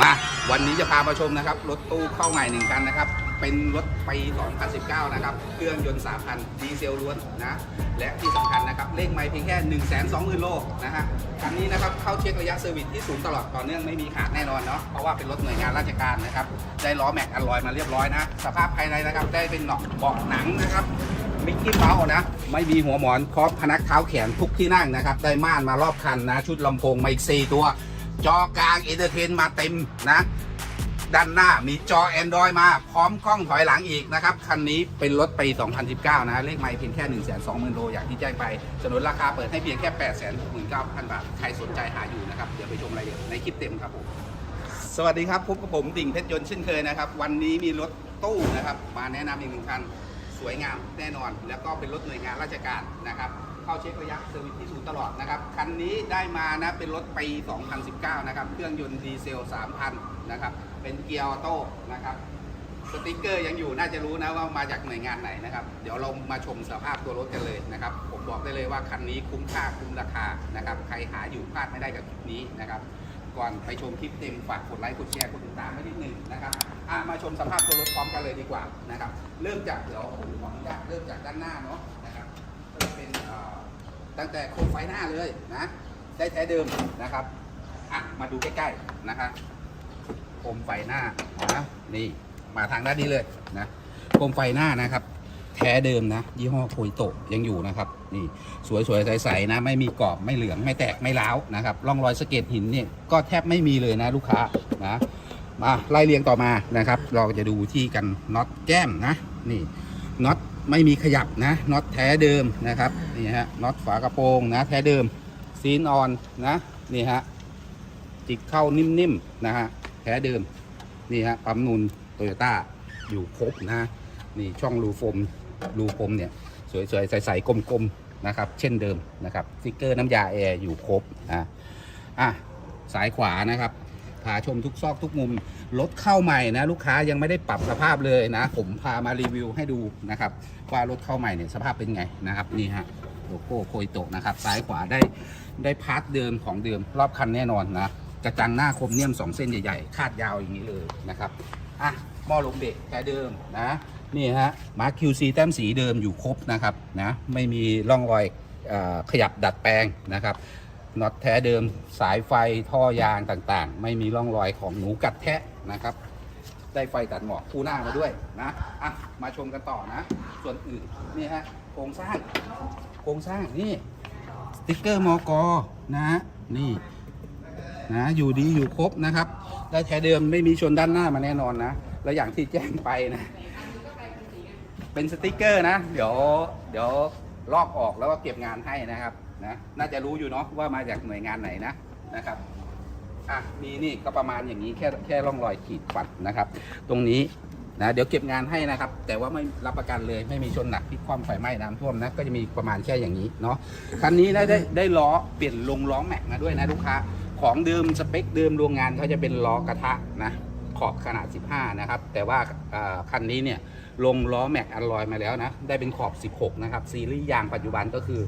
มาวันนี้จะพามาชมนะครับ รถตู้เข้าใหม่หนึ่งคันนะครับ เป็นรถปี 2019 นะครับ เครื่องยนต์ 3,000 ดีเซลล้วนนะ และที่สำคัญนะครับเลขไมล์เพียงแค่ 1 2 0 0 0 0 โลนะฮะคันนี้นะครับเข้าเช็คระยะเซอร์วิสที่สูงตลอดต่อเนื่องไม่มีขาดแน่นอนเนาะเพราะว่าเป็นรถหน่วยงานราชการนะครับ ได้ล้อแม็กอลลอยมาเรียบร้อยนะ สภาพภายในนะครับได้เป็นหนอกเบาะหนังนะครับมิกกี้เมาส์นะ ไม่มีหัวหมอนครอบพนักเท้าแขนทุกที่นั่งนะครับ ได้ม่านมารอบคันนะ ชุดลำโพงมาอีก 4 ตัว จอกลางเอนเตอร์เทนมาเต็มนะด้านหน้ามีจอ Android มาพร้อมกล้องถอยหลังอีกนะครับ คันนี้เป็นรถปี 2019 นะ เลขไมล์เพียงแค่ 1 2 0 0 0 0 โล อย่างที่แจ้งไปสนุนราคาเปิดให้เพียงแค่8 9 9 0 0 0 บาท ใครสนใจหาอยู่นะครับ เดี๋ยวไปชมรายละเอียดในคลิปเต็มครับผม สวัสดีครับ พบกับผมดิ่งเพชรยนต์เช่นเคยนะครับ วันนี้มีรถตู้นะครับ มาแนะนำอีกหนึ่งคัน สวยงามแน่นอน แล้วก็เป็นรถหน่วยงานราชการนะครับ เข้าเช็คระยะเซอร์วิสที่ศูนย์ตลอดนะครับ คันนี้ได้มานะเป็นรถปี 2019 นะครับ เครื่องยนต์ดีเซล 3,000 นะครับ เป็นเกียร์ออโต้นะครับสติกเกอร์ยังอยู่น่าจะรู้นะว่ามาจากหน่วยงานไหนนะครับ เดี๋ยวเรามาชมสภาพตัวรถกันเลยนะครับ ผมบอกได้เลยว่าคันนี้คุ้มค่าคุ้มราคานะครับ ใครหาอยู่พลาดไม่ได้กับคลิปนี้นะครับ ก่อนไปชมคลิปเต็มฝากกดไลค์กดแชร์กดติดตามไว้นิดนึงนะครับอะมาชมสภาพตัวรถพร้อมกันเลยดีกว่านะครับ เริ่มจากเดี๋ยวผมขออนุญาตเริ่มจากด้านหน้าเนาะนะครับก็จะ เป็นตั้งแต่โคมไฟหน้าเลยนะได้แท้เดิมนะครับอะมาดูใกล้ๆนะครับโคมไฟหน้านะนี่มาทางด้านนี้เลยนะโคมไฟหน้านะครับ แท้เดิมนะ ยี่ห้อโคยโตะยังอยู่นะครับ นี่สวยๆใสๆนะ ไม่มีกรอบไม่เหลืองไม่แตกไม่ร้าวนะครับร่องรอยสะเก็ดหินเนี่ยก็แทบไม่มีเลยนะลูกค้านะมาไล่เรียงต่อมานะครับ เราจะดูที่กันน็อตแก้มนะนี่น็อต ไม่มีขยับนะน็อตแท้เดิมนะครับนี่ฮะน็อตฝากระโปรงนะแท้เดิมซีนออนนะนี่ฮะจิกเข้านิ่มๆนะฮะแท้เดิมนี่ฮะปั๊มนูนโตโยต้าอยู่ครบนะนี่ช่องรูโฟมรูโฟมเนี่ยสวยๆใสๆกลมๆนะครับ เช่นเดิมนะครับสติกเกอร์น้ำยาแอร์อยู่ครบนะอะสายขวานะครับพาชมทุกซอกทุกมุม รถเข้าใหม่นะลูกค้ายังไม่ได้ปรับสภาพเลยนะ ผมพามารีวิวให้ดูนะครับ ว่ารถเข้าใหม่เนี่ยสภาพเป็นไงนะครับนี่ฮะโลโก้โคยโตะนะครับ ซ้ายขวาได้ได้พาร์ทเดิมของเดิมรอบคันแน่นอนนะกระจังหน้าคมเนียมสองเส้นใหญ่ๆ คาดยาวอย่างนี้เลยนะครับอะหม้อลมเบรกแท้เดิมนะนี่ฮะมาร์ค QC แต้มสีเดิมอยู่ครบนะครับนะไม่มีร่องรอยอขยับดัดแปลงนะครับ น็อตแท้เดิมสายไฟท่อยางต่างๆ ไม่มีร่องรอยของหนูกัดแทะนะครับ ได้ไฟตัดหมอกคู่หน้ามาด้วยนะอะมาชมกันต่อนะ ส่วนอื่นนี่ฮะโครงสร้างโครงสร้างนี่สติ๊กเกอร์มอกนะนี่นะอยู่ดีอยู่ครบนะครับ ได้แท้เดิมไม่มีชนด้านหน้ามาแน่นอนนะ แล้วอย่างที่แจ้งไปนะ เป็นสติ๊กเกอร์นะ เดี๋ยวเดี๋ยวลอกออกแล้วก็เก็บงานให้นะครับ นะน่าจะรู้อยู่เนาะว่ามาจากหน่วยงานไหนนะนะครับอะมีนี่ก็ประมาณอย่างนี้แค่แค่ร่องรอยขีดฝัดนะครับ ตรงนี้นะเดี๋ยวเก็บงานให้นะครับ แต่ว่าไม่รับประกันเลยไม่มีชนหนักพิคว่ำไฟไหม้น้ำท่วมนะก็จะมีประมาณแค่อย่างนี้เนาะคันนี้ได้ได้ได้ล้อเปลี่ยนลงล้อแม็กมาด้วยนะลูกค้าของเดิมสเปคเดิมโรงงานเขาจะเป็นล้อกระทะนะขอบขนาด 15 นะครับ แต่ว่าคันนี้เนี่ย ลงล้อแม็กอัลลอยมาแล้วนะ ได้เป็นขอบ 16 นะครับ ซีรีส์ยางปัจจุบันก็คือ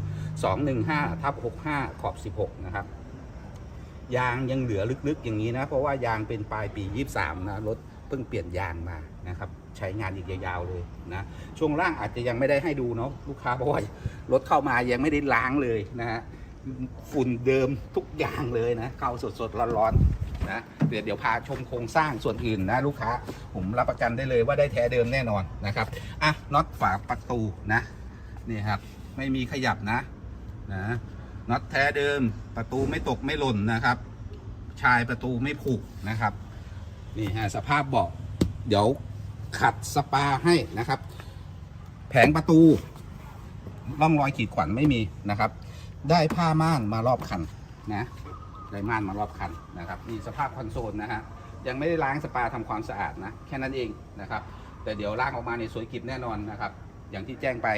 215ทับ65 ขอบ 16 นะครับ ยางยังเหลือลึกๆอย่างนี้นะ เพราะว่ายางเป็นปลายปี 23 นะ รถเพิ่งเปลี่ยนยางมานะครับ ใช้งานอีกยาวๆเลยนะ ช่วงล่างอาจจะยังไม่ได้ให้ดูเนาะลูกค้าเพราะว่ารถเข้ามายังไม่ได้ล้างเลยนะฮะฝุ่นเดิมทุกอย่างเลยนะเข้าสดๆร้อนๆ นะเดี๋ยวเดี๋ยวพาชมโครงสร้างส่วนอื่นนะลูกค้าผมรับประกันได้เลยว่าได้แท้เดิมแน่นอนนะครับอะน็อตฝาประตูนะนี่ครับไม่มีขยับนะนะน็อตแท้เดิมประตูไม่ตกไม่หล่นนะครับ ชายประตูไม่ผุนะครับนี่ฮะสภาพเบาะเดี๋ยวขัดสปาให้นะครับ แผงประตูร่องรอยขีดขวัญไม่มีนะครับ ได้ผ้าม่านมารอบคันนะ ได้ม่านมารอบคันนะครับนี่สภาพคอนโซลนะฮะยังไม่ได้ล้างสปาทำความสะอาดนะแค่นั้นเองนะครับแต่เดี๋ยวล้างออกมาในสวยกิบแน่นอนนะครับอย่างที่แจ้งไป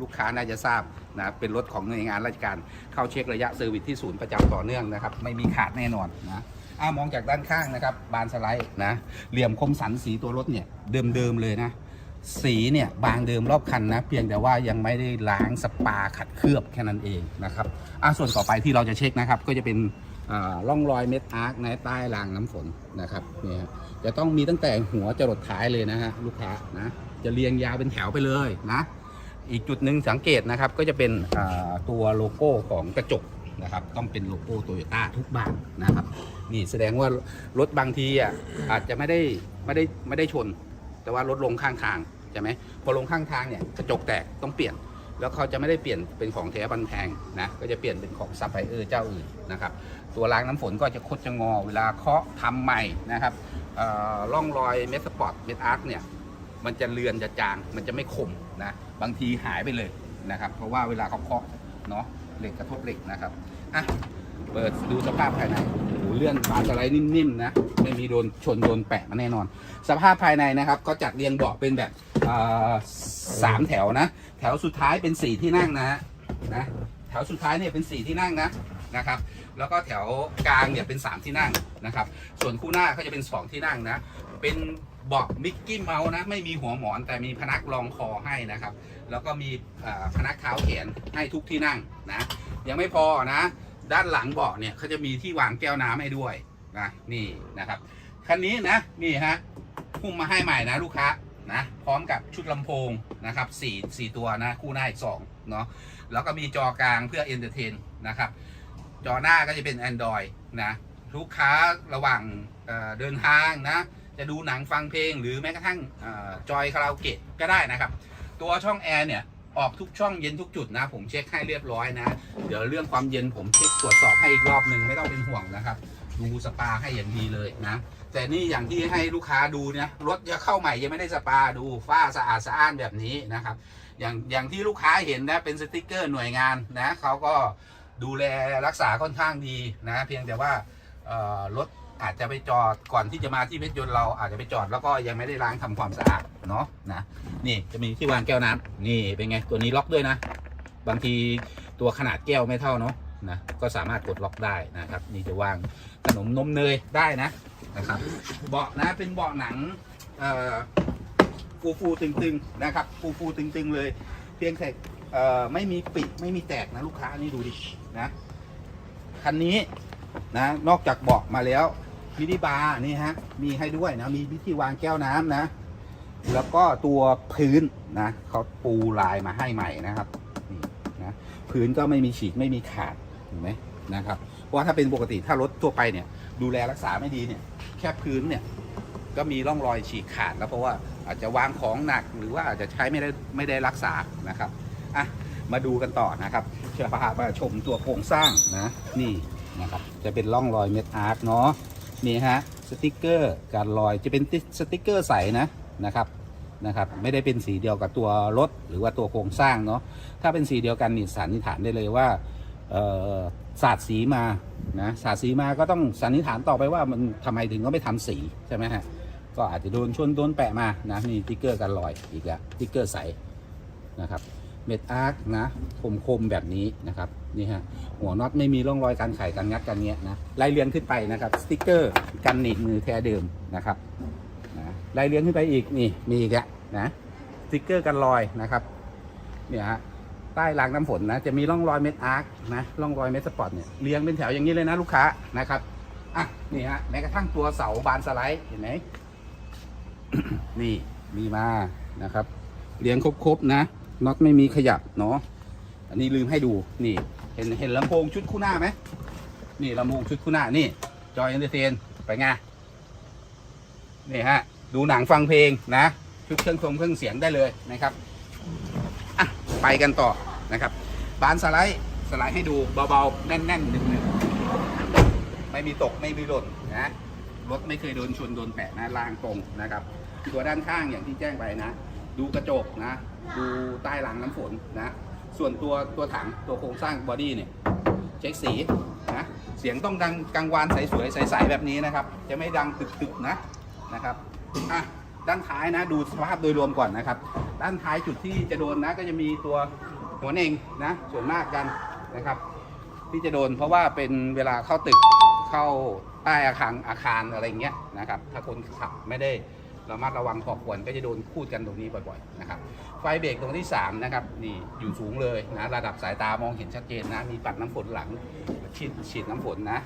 ลูกค้าน่าจะทราบนะเป็นรถของหน่วยงานราชการเข้าเช็คระยะเซอร์วิสที่ศูนย์ประจำต่อเนื่องนะครับไม่มีขาดแน่นอนนะอ้ามองจากด้านข้างนะครับบานสไลด์นะเหลี่ยมคมสันสีตัวรถเนี่ยเดิมๆเลยนะสีเนี่ยบางเดิมรอบคันนะ เพียงแต่ว่ายังไม่ได้ล้างสปาขัดเคลือบแค่นั้นเองนะครับอะส่วนต่อไปที่เราจะเช็คนะครับก็จะเป็น ร่องรอยเม็ดอาร์คในใต้รางน้ำฝนนะครับนี่ฮะจะต้องมีตั้งแต่หัวจรดท้ายเลยนะฮะลูกค้านะจะเรียงยาวเป็นแถวไปเลยนะอีกจุดหนึ่งสังเกตนะครับก็จะเป็นตัวโลโก้ของกระจกนะครับต้องเป็นโลโก้โตโยต้าทุกบานนะครับนี่แสดงว่ารถบางทีอะอาจจะไม่ได้ไม่ได้ไม่ได้ชน แต่ว่ารถลงข้างทางใช่ไหมพอลงข้างทางเนี่ยกระจกแตกต้องเปลี่ยน แล้วเขาจะไม่ได้เปลี่ยนเป็นของแท้บันแพงนะก็จะเปลี่ยนเป็นของซัพพลายเออร์เจ้าอื่นนะครับ ตัวรางน้ำฝนก็จะคดจะงอ เวลาเคาะทำใหม่นะครับล่อร่องรอยเมสสปอร์ตเมสอาร์คเนี่ยมันจะเลือนจะจางมันจะไม่คมนะบางทีหายไปเลยนะครับ เพราะว่าเวลาเขาเคาะเนาะเหล็กกระทบเหล็กนะครับอะเปิดดูสภาพภายในโอ้โหเลื่อนบานสไลด์นิ่มๆนะไม่มีโดนชนโดนแปะมาแน่นอน สภาพภายในนะครับก็จัดเรียงเบาะเป็นแบบสามแถวนะ แถวสุดท้ายเป็นสี่ที่นั่งนะฮะนะแถวสุดท้ายเนี่ยเป็นสี่ที่นั่งนะ นะครับ แล้วก็แถวกลางเนี่ยเป็นสามที่นั่งนะครับ ส่วนคู่หน้าก็จะเป็นสองที่นั่งนะ เป็นเบาะมิกกี้เมาส์นะ ไม่มีหัวหมอนแต่มีพนักรองคอให้นะครับ แล้วก็มีพนักเท้าแขนให้ทุกที่นั่งนะ ยังไม่พอนะ ด้านหลังเบาะเนี่ยเขาจะมีที่วางแก้วน้ำให้ด้วยนะนี่นะครับคันนี้นะนี่ฮะพุ่มมาให้ใหม่นะลูกค้านะพร้อมกับชุดลำโพงนะครับสี่สี่ตัวนะ คู่หน้าอีกสองเนาะแล้วก็มีจอกลางเพื่อเอนเตอร์เทนนะครับ จอหน้าก็จะเป็น Android นะลูกค้าระหว่างเเดินทางนะจะดูหนังฟังเพลงหรือแม้กระทั่งอจอยคาราโอเกะก็ได้นะครับ ตัวช่องแอร์เนี่ยออกทุกช่องเย็นทุกจุดนะ ผมเช็คให้เรียบร้อยนะ เดี๋ยวเรื่องความเย็นผมเช็คตรวจสอบให้อีกรอบหนึ่งไม่ต้องเป็นห่วงนะครับ ดูสปาให้อย่างดีเลยนะ แต่นี่อย่างที่ให้ลูกค้าดูเนี่ยรถจะเข้าใหม่ยังไม่ได้สปาดูฝ้าสะอาดสะอ้านแบบนี้นะครับ อย่างอย่างที่ลูกค้าเห็นนะเป็นสติกเกอร์หน่วยงานนะเขาก็ ดูแลรักษาค่อนข้างดีนะเพียงแต่ว่ารถอาจจะไปจอดก่อนที่จะมาที่เพชรยนต์เราอาจจะไปจอดแล้วก็ยังไม่ได้ล้างทำความสะอาดเนาะนะนี่จะมีที่วางแก้วน้ำนี่เป็นไงตัวนี้ล็อกด้วยนะ บางทีตัวขนาดแก้วไม่เท่าเนาะนะก็สามารถกดล็อกได้นะครับ นี่จะวางขนมนมเนยได้นะนะครับเบาะนะเป็นเบาะหนังฟูฟูตึงๆนะครับฟูฟูตึงๆเลย เพียงแต่ไม่มีปิดไม่มีแตกนะลูกค้านี่ดูดิ นะ คันนี้นะ นอกจากเบาะมาแล้วมินิบาร์นี่ฮะ มีให้ด้วยนะ มีวิธีวางแก้วน้ำนะ แล้วก็ตัวพื้นนะเขาปูลายมาให้ใหม่นะครับนี่นะพื้นก็ไม่มีฉีกไม่มีขาดเห็นไหมนะครับเพราะว่าถ้าเป็นปกติถ้ารถทั่วไปเนี่ย ดูแลรักษาไม่ดีเนี่ย แค่พื้นเนี่ยก็มีร่องรอยฉีกขาดแล้วเพราะว่าอาจจะวางของหนักหรือว่าอาจจะใช้ไม่ได้ไม่ได้รักษานะครับอะ มาดูกันต่อนะครับเชิญพามาชมตัวโครงสร้างนะ นี่นะครับ จะเป็นร่องรอยเม็ดอาร์คเนาะ นี่ฮะ สติกเกอร์การลอยจะเป็นสติกเกอร์ใสนะนะครับนะครับ ไม่ได้เป็นสีเดียวกับตัวรถหรือว่าตัวโครงสร้างเนาะ ถ้าเป็นสีเดียวกันนี่สันนิษฐานได้เลยว่าเอ่อสาดสีมา นะสาดสีมาก็ต้องสันนิษฐานต่อไปว่ามันทำไมถึงก็ไม่ทำสีใช่ไหมฮะ ก็อาจจะโดนชนโดนแปะมา นะนี่ติ๊กเกอร์กันรอยอีกแล้วติ๊กเกอร์ใสนะครับ เม็ดอาร์คนะคมคมๆแบบนี้นะครับนี่ฮะหัวน็อตไม่มีร่องรอยการไขการงัดการเงี้ยนะไล่เลียงขึ้นไปนะครับสติ๊กเกอร์กันหนีบมือแท้เดิมนะครับนะไล่เลียงขึ้นไปอีกนี่มีอีกแล้วนะสติ๊กเกอร์กันรอยนะครับเนี่ยฮะใต้รางน้ำฝนนะจะมีร่องรอยเม็ดอาร์คนะร่องรอยเม็ดสปอร์ตเนี่ยเรียงเป็นแถวอย่างนี้เลยนะลูกค้านะครับอะนี่ฮะแม้กระทั่งตัวเสาบานสไลด์เห็นไหมนี่มีมานะครับเรียงครบๆนะ น็อตไม่มีขยับเนาะอันนี้ลืมให้ดูนี่ เห็นเห็นลำโพงชุดคู่หน้าไหมนี่ลำโพงชุดคู่หน้านี่ จอยเอนเตอร์เทนไปไงนี่ฮะดูหนังฟังเพลงนะชุดเครื่องทรงเครื่องเสียงได้เลยนะครับอะไปกันต่อนะครับบานสไลด์สไลด์ให้ดูเบาๆ แน่นๆหนึบๆไม่มีตกไม่มีหล่นนะรถไม่เคยโดนชนโดนแปะนะรางตรงนะครับ ตัวด้านข้างอย่างที่แจ้งไปนะ ดูกระจกนะ ดูใต้รางน้ำฝนนะ ส่วนตัวตัวถังตัวโครงสร้างบอดี้เนี่ยเช็คสีนะ เสียงต้องดังกังวานใสๆใสๆแบบนี้นะครับ จะไม่ดังตึกๆนะนะครับอะด้านท้ายนะดูสภาพโดยรวมก่อนนะครับ ด้านท้ายจุดที่จะโดนนะก็จะมีตัวหัวเน่งนะส่วนมากกันนะครับ ที่จะโดนเพราะว่าเป็นเวลาเข้าตึกเข้าใต้อาคารอาคารอะไรเงี้ยนะครับ ถ้าคนขับไม่ได้ ระมัดระวังพอควรก็จะโดนคูดกันตรงนี้บ่อยๆนะครับไฟเบรกตรงที่3นะครับนี่อยู่สูงเลยนะระดับสายตามองเห็นชัดเจนนะมีปัดน้ำฝนหลังฉีดฉีดน้ำฝนนะ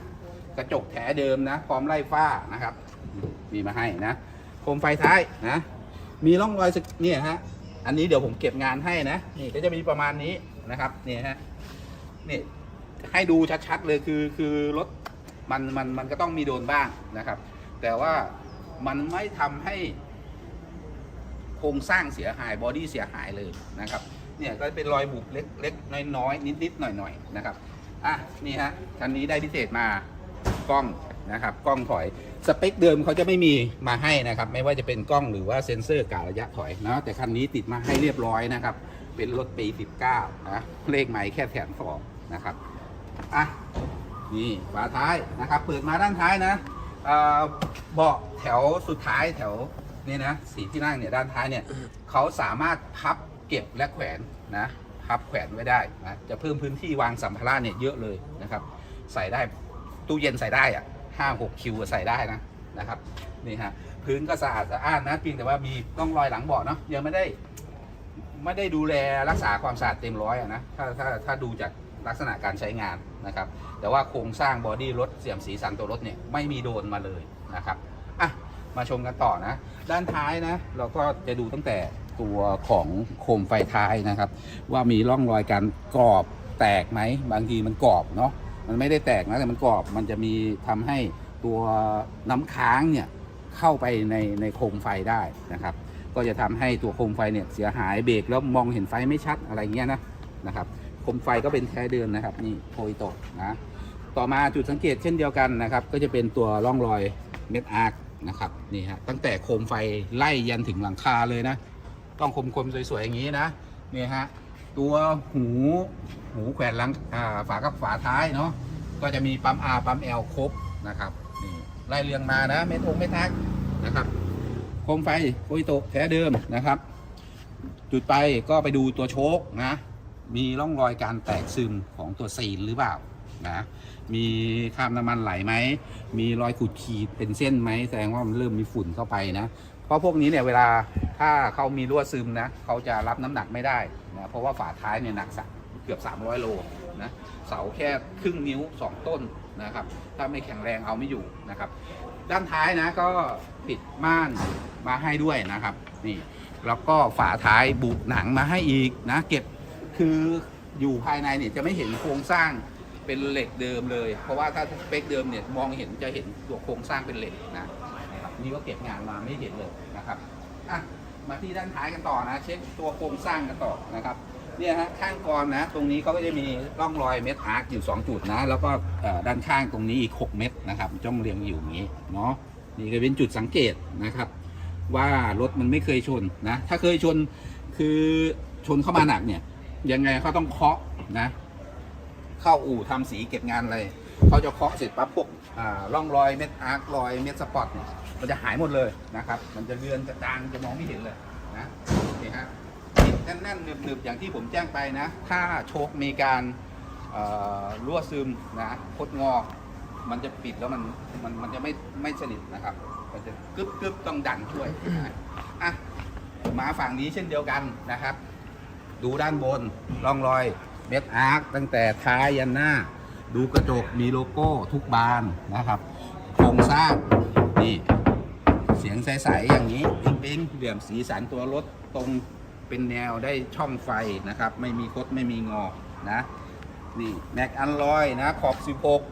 กระจกแถเดิมนะพร้อมไล่ฝ้านะครับมีมาให้นะโคมไฟท้ายนะมีร่องรอยสกเนี่ยฮะอันนี้เดี๋ยวผมเก็บงานให้นะนี่ก็จะมีประมาณนี้นะครับนี่ฮะนี่ให้ดูชัดๆเลยคือคือรถมันมันมันก็ต้องมีโดนบ้างนะครับ แต่ว่า มันไม่ทำให้โครงสร้างเสียหายบอดี้เสียหายเลยนะครับเนี่ยก็เป็นรอยบุบเล็กเล็กน้อยๆนิดๆหน่อยๆนะครับอะนี่ฮะคันนี้ได้พิเศษมากล้องนะครับกล้องถอยสเปคเดิมเขาจะไม่มีมาให้นะครับ ไม่ว่าจะเป็นกล้องหรือว่าเซ็นเซอร์กะระยะถอยนะแต่คันนี้ติดมาให้เรียบร้อยนะครับ เป็นรถปี 19 นะเลขใหม่แค่แถมสองนะครับอะนี่ฝาท้ายนะครับ เปิดมาด้านท้ายนะ เอ่อเบาะแถวสุดท้ายแถวนี่นะสีที่นั่งเนี่ยด้านท้ายเนี่ยเขาสามารถพับเก็บและแขวนนะพับแขวนไว้ได้นะจะเพิ่มพื้นที่วางสัมภาระเนี่ยเยอะเลยนะครับ ใส่ได้ตู้เย็นใส่ได้อะห้าหกคิวใส่ได้นะนะครับนี่ฮะพื้นก็สะอาดสะอ้านนะเพียงแต่ว่ามีต้องรอยหลังเบาะเนาะยังไม่ได้ไม่ได้ดูแลรักษาความสะอาดเต็มร้อยอะนะถ้าถ้าถ้าดูจากลักษณะการใช้งาน นะครับ แต่ว่าโครงสร้างบอดี้รถเสี่ยมสีสันตัวรถเนี่ยไม่มีโดนมาเลยนะครับอะมาชมกันต่อนะ ด้านท้ายนะ เราก็จะดูตั้งแต่ตัวของโคมไฟท้ายนะครับ ว่ามีร่องรอยการกรอบแตกไหมบางทีมันกรอบเนาะมันไม่ได้แตกนะแต่มันกรอบมันจะมีทำให้ตัวน้ำค้างเนี่ยเข้าไปในในโคมไฟได้นะครับ ก็จะทำให้ตัวโคมไฟเนี่ยเสียหายเบรกแล้วมองเห็นไฟไม่ชัดอะไรเงี้ยนะนะครับ คมไฟก็เป็นแท้เดิมนะครับ นี่โพยโตะนะต่อมาจุดสังเกตเช่นเดียวกันนะครับ ก็จะเป็นตัวร่องรอยเม็ดอาร์คนะครับนี่ฮะตั้งแต่โคมไฟไล่ยันถึงหลังคาเลยนะ ต้องคมๆสวยๆอย่างนี้นะนี่ฮะตัวหูหูแขวนหลังอ่าฝากับฝาท้ายเนาะก็จะมีปั๊ม R ปั๊ม L ครบนะครับนี่ไล่เรียงมานะเม็ดองเม็ดอาร์คนะครับโคมไฟโคอิโตแท้เดิมนะครับ จุดไปก็ไปดูตัวโชคนะ มีร่องรอยการแตกซึมของตัวซีนหรือเปล่านะมีคราบน้ำมันไหลไหม มีรอยขูดขีดเป็นเส้นไหมแสดงว่ามันเริ่มมีฝุ่นเข้าไปนะ เพราะพวกนี้เนี่ยเวลาถ้าเขามีรั่วซึมนะเขาจะรับน้ำหนักไม่ได้นะเพราะว่าฝาท้ายเนี่ยหนักสักเกือบ 300 โลนะเสาแค่ครึ่งนิ้ว 2 ต้นนะครับ ถ้าไม่แข็งแรงเอาไม่อยู่นะครับ ด้านท้ายนะก็ปิดม่านมาให้ด้วยนะครับนี่แล้วก็ฝาท้ายบุหนังมาให้อีกนะเก็บ คืออยู่ภายในเนี่ยจะไม่เห็นโครงสร้างเป็นเหล็กเดิมเลย เพราะว่าถ้าสเปคเดิมเนี่ยมองเห็นจะเห็นตัวโครงสร้างเป็นเหล็กนะครับนี่ก็เก็บงานมาไม่เห็นเลยนะครับอะมาที่ด้านท้ายกันต่อนะ เช็คตัวโครงสร้างกันต่อนะครับเนี่ยฮะข้างกรอนนะตรงนี้ก็จะมีร่องรอยเม็ดอาร์คอยู่ 2 จุดนะ แล้วก็ด้านข้างตรงนี้อีก 6 เม็ดนะครับจ้องเรียงอยู่อย่างนี้เนาะนี่ก็เป็นจุดสังเกตนะครับ ว่ารถมันไม่เคยชนนะ ถ้าเคยชนคือชนเข้ามาหนักเนี่ย ยังไงเขาต้องเคาะนะ เข้าอู่ทำสีเก็บงานอะไรเขาจะเคาะเสร็จปั๊บพวกอ่าร่องรอยเม็ดอาร์ครอยเม็ดสปอตเนี่ยมันจะหายหมดเลยนะครับ มันจะเลือนจะจางจะมองไม่เห็นเลยนะนี่ฮะติดแน่นๆหนึบๆอย่างที่ผมแจ้งไปนะ ถ้าโชคมีการรั่วซึมนะคดงอ มันจะปิดแล้วมันมันมันจะไม่ไม่สนิทนะครับ มันจะกึบกึบต้องดันช่วยนะอะมาฝั่งนี้เช่นเดียวกันนะครับ ดูด้านบนร่องรอยเม็ดอาร์คตั้งแต่ท้ายยันหน้า ดูกระจกมีโลโก้ทุกบานนะครับโครงสร้างนี่เสียงใสๆอย่างนี้ปิ๊งๆเหลี่ยมสีสันตัวรถตรงเป็นแนวได้ช่องไฟนะครับ ไม่มีคดไม่มีงอนะนี่แม็กอันลอยนะขอบ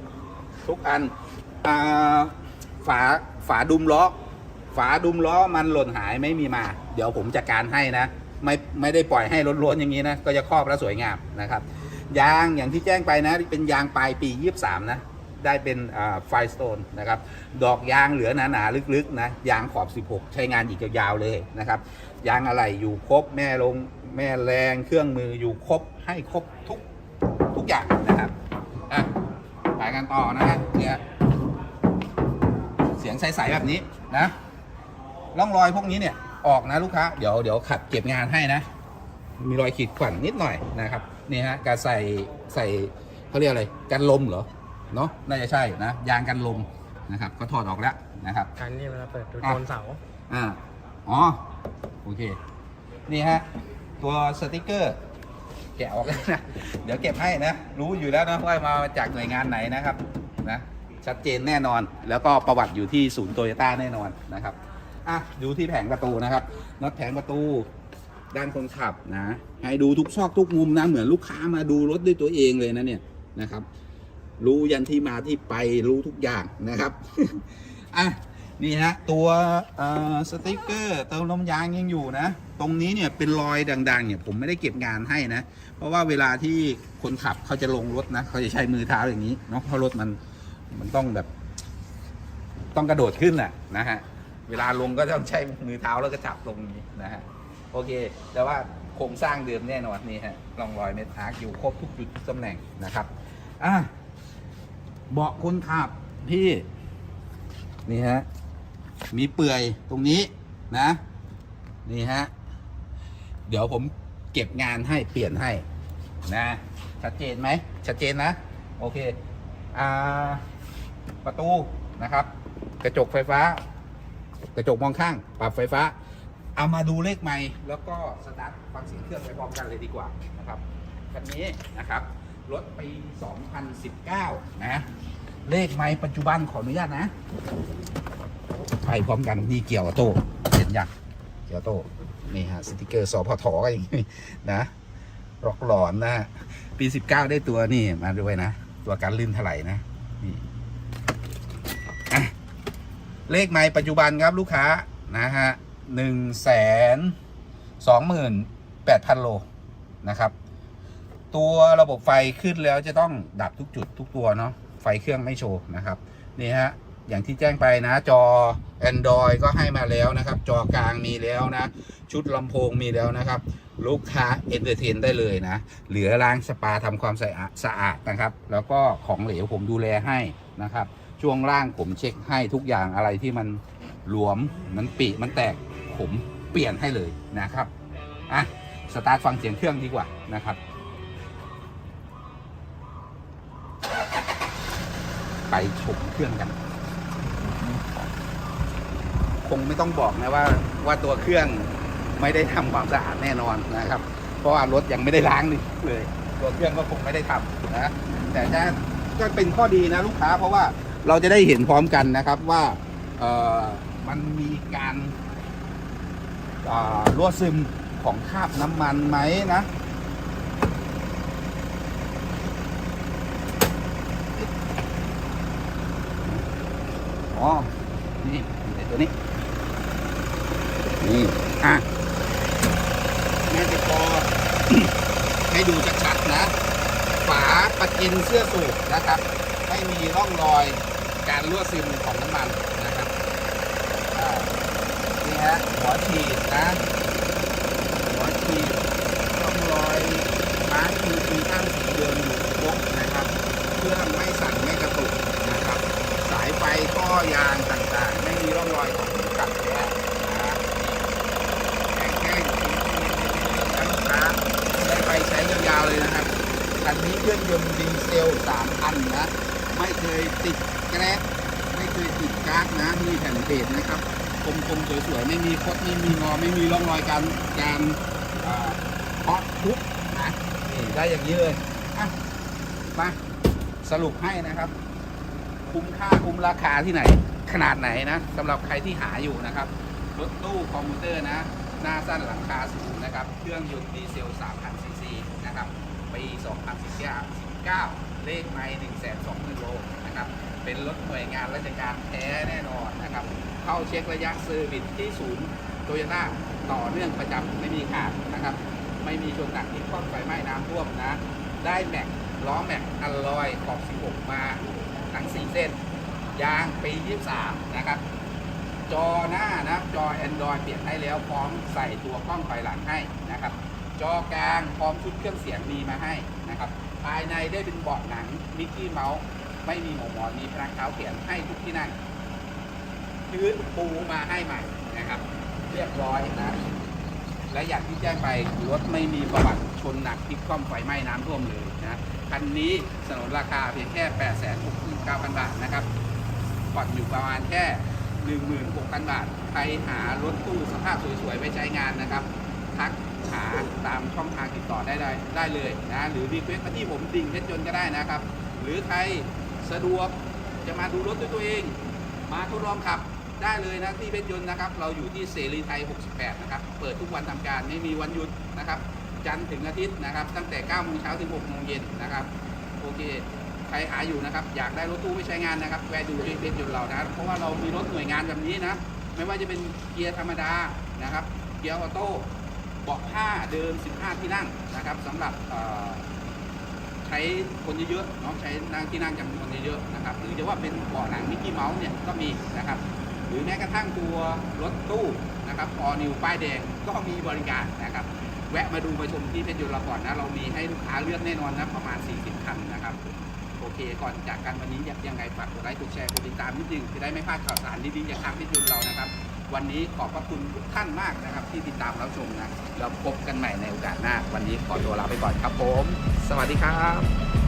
16 ทุกอันอฝาฝาดุมล้อ ฝาดุมล้อมันหล่นหายไม่มีมา เดี๋ยวผมจัดการให้นะ ไม่ไม่ได้ปล่อยให้ล้วนๆอย่างนี้นะก็จะครอบแล้วสวยงามนะครับยางอย่างที่แจ้งไปนะเป็นยางปลายปี 23 นะ ได้เป็นไฟสโตนนะครับดอกยางเหลือหนาๆลึกๆนะยางขอบ 16 ใช้งานอีกยาวๆเลยนะครับยางอะไรอยู่ครบแม่ลงแม่แรงเครื่องมืออยู่ครบให้ครบทุกทุกอย่างนะครับอะไปกันต่อนะฮะเนี่ยเสียงใสๆแบบนี้นะร่องรอยพวกนี้เนี่ย ออกนะลูกค้า เดี๋ยวเดี๋ยวขัดเก็บงานให้นะ มีรอยขีดข่วนนิดหน่อยนะครับนี่ฮะการใส่ใส่เขาเรียกอะไรกันลมเหรอเนาะน่าจะใช่นะยางกันลมนะครับก็ถอดออกแล้วนะครับการนี่เวลาเปิดดูอะโดนเสาอ่าอ๋อโอเคนี่ฮะตัวสติกเกอร์แกะออกแล้วนะเดี๋ยวเก็บให้นะรู้อยู่แล้วนะว่ามาจากหน่วยงานไหนนะครับนะชัดเจนแน่นอนแล้วก็ประวัติอยู่ที่ศูนย์โตโยต้าแน่นอนนะครับ อะดูที่แผงประตูนะครับน็อตแผงประตู ด้านคนขับนะ ให้ดูทุกซอกทุกมุมนะ เหมือนลูกค้ามาดูรถด้วยตัวเองเลยนะเนี่ยนะครับ รู้ยันที่มาที่ไปรู้ทุกอย่างนะครับอะนี่ฮะตัวสติกเกอร์เติมลมยางยังอยู่นะ ตรงนี้เนี่ยเป็นรอยดังๆเนี่ยผมไม่ได้เก็บงานให้นะ เพราะว่าเวลาที่คนขับเขาจะลงรถนะเขาจะใช้มือเท้าอย่างนี้เนาะเพราะรถมันมันต้องแบบ ต้องกระโดดขึ้นน่ะนะฮะ เวลาลงก็ต้องใช้มือเท้าแล้วก็จับตรงนี้นะฮะโอเค แต่ว่าโครงสร้างเดิมแน่นอนนี่ฮะร่องรอยเม็ดอาร์คอยู่ครบทุกจุดทุกตำแหน่งนะครับอะเบาะคนขับพี่นี่ฮะมีเปื่อยตรงนี้นะ นี่ฮะเดี๋ยวผมเก็บงานให้เปลี่ยนให้นะชัดเจนไหมชัดเจนนะ โอเค อ่า ประตูนะครับ กระจกไฟฟ้า กระจกมองข้าง ปรับไฟฟ้า เอามาดูเลขไม่ แล้วก็สตาร์ทฟังเสียงเครื่องไปพร้อมกันเลยดีกว่านะครับคันนี้นะครับรถปี 2019 นะ เลขไม้ปัจจุบันขออนุญาตนะ ไปพร้อมกันนี่เกี่ยวโต้เห็นยังเกี่ยวโต้นี่ฮะสติกเกอร์สพทก็อย่างนี้นะร็อกหลอนนะ ปี 19 ได้ตัวนี่มาด้วยนะ ตัวการลื่นถลายนะนี่ เลขไม้ปัจจุบันครับลูกค้านะฮะหนึ่งแสนสองหมื่นแปดพันโลนะครับ ตัวระบบไฟขึ้นแล้วจะต้องดับทุกจุดทุกตัวเนาะไฟเครื่องไม่โชว์นะครับนี่ฮะอย่างที่แจ้งไปนะจอ Android ก็ให้มาแล้วนะครับ จอกลางมีแล้วนะ ชุดลำโพงมีแล้วนะครับ ลูกค้าเอนเตอร์เทนได้เลยนะ เหลือล้างสปาทำความสะอาดสะอาดนะครับ แล้วก็ของเหลวผมดูแลให้นะครับ ช่วงล่างผมเช็คให้ทุกอย่างอะไรที่มันหลวมมันปีมันแตกผมเปลี่ยนให้เลยนะครับอะสตาร์ทฟังเสียงเครื่องดีกว่านะครับ ไปชมเครื่องกัน คงไม่ต้องบอกนะว่าว่าตัวเครื่องไม่ได้ทำความสะอาดแน่นอนนะครับ เพราะว่ารถยังไม่ได้ล้างเลย ตัวเครื่องก็คงไม่ได้ทำนะแต่จะก็เป็นข้อดีนะลูกค้าเพราะว่า เราจะได้เห็นพร้อมกันนะครับว่ามันมีการรั่วซึมของคราบน้ำมันไหมนะอ๋อนี่มีแต่ตัวนี้ นี่ อะน่าจะพอให้ดูชัดๆนะ ฝาประกินเสื้อสูบนะครับ ไม่มีร่องรอย การรั่วซึมของน้ำมันนะครับนี่ฮะหัวฉีดนะหัวฉีดร่องรอยม้าทีทีข้างสีเดิมอยู่ครบนะครับเครื่อไม่สั่นไม่กระตุกนะครับ สายไฟท่อยางต่างๆ ไม่มีร่องรอยของกลัดแท้นะแห้งๆทั้งค้าได้ไปใช้ยาวๆเลยนะครับคันนี้เครื่องยนต์ดีเซล3อันนะไม่เคยติด แกรกไม่เคยติดก๊าซนะมีแผ่นเบรกนะครับคมๆสวยๆไม่มีคดไม่มีงอไม่มีร่องรอยการการอ่าเคาะทุบนะนี่ได้อย่างนี้เลยอะมาสรุปให้นะครับ คุ้มค่าคุ้มราคาที่ไหน ขนาดไหนนะสำหรับใครที่หาอยู่นะครับรถตู้คอมพิวเตอร์นะ หน้าสั้นหลังคาสูงนะครับ เครื่องยนต์ดีเซล 3,000ซีซีนะครับปี 2019 เลขไมล์120,000โลนะครับ เป็นรถหน่วยงานราชการแท้แน่นอนนะครับ เข้าเช็คระยะเซอร์วิสที่ศูนย์โตโยต้าต่อเนื่องประจำไม่มีขาดนะครับ ไม่มีชนหนักที่คว่ำไฟไหม้น้ำท่วมนะ ได้แม็กล้อแม็กอัลลอยขอบ 16 มาทั้ง 4 เส้น ยางปี 23 นะครับ จอหน้านะจอ Android เปลี่ยนให้แล้วพร้อมใส่ตัวกล้องไฟหลังให้นะครับ จอกลางพร้อมชุดเครื่องเสียงมีมาให้นะครับ ภายในได้เป็นเบาะหนังมิกกี้เมาส์ ไม่มีหมอนหมอมีพนักเท้าเขียนให้ทุกที่นั่งพื้นปูมาให้ใหม่นะครับ เรียบร้อยนะ และอย่างที่แจ้งไปรถไม่มีประวัติชนหนักพลิกคว่ำไฟไหม้น้ำท่วมเลยนะคันนี้สนนราคาเพียงแค่8 6 9 0 0 0 บาทนะครับผ่อนอยู่ประมาณแค่ 16,000 บาท ใครหารถตู้สภาพสวยๆไว้ใช้งานนะครับ ทักหาตามช่องทางติดต่อได้ได้ได้เลยนะ หรือรีเควสมาที่ผมดิ่งเพชรยนต์ก็ได้นะครับ หรือใคร สะดวกจะมาดูรถด้วยตัวเอง มาทดลองขับได้เลยนะที่เพชรยนต์นะครับ เราอยู่ที่เสรีไทย 68 นะครับ เปิดทุกวันทำการไม่มีวันหยุดนะครับ จันทร์ถึงอาทิตย์นะครับ ตั้งแต่9โมงเช้าถึง6โมงเย็นนะครับ โอเค ใครหาอยู่นะครับ อยากได้รถตู้ไปใช้งานนะครับ แวะดูที่เพชรยนต์เรานะ เพราะว่าเรามีรถหน่วยงานแบบนี้นะ ไม่ว่าจะเป็นเกียร์ธรรมดานะครับ เกียร์ออโต้เบาะผ้าเดิม 15 ที่นั่งนะครับสำหรับ ใช้คนเยอะๆเนาะใช้นั่งที่นั่งจำนวนเยอะๆนะครับหรือจะว่าเป็นเบาะหนังมิกกี้เมาส์เนี่ยก็มีนะครับ หรือแม้กระทั่งตัวรถตู้นะครับออนิวป้ายแดงก็มีบริการนะครับ แวะมาดูมาชมที่เพชรยนเราก่อนนะเรามีให้ลูกค้าเลือกแน่นอนนะประมาณ 40 คันนะครับโอเค ก่อนจากกันวันนี้ยังไงฝากกดไลค์กดแชร์กดติดตามนิดนึงจะได้ไม่พลาดข่าวสารดีๆจากทางเพชรยนต์เรานะครับ วันนี้ขอบพระคุณทุกท่านมากนะครับ ที่ติดตามรับชมนะเราพบกันใหม่ในโอกาสหน้า วันนี้ขอตัวลาไปก่อนครับผม สวัสดีครับ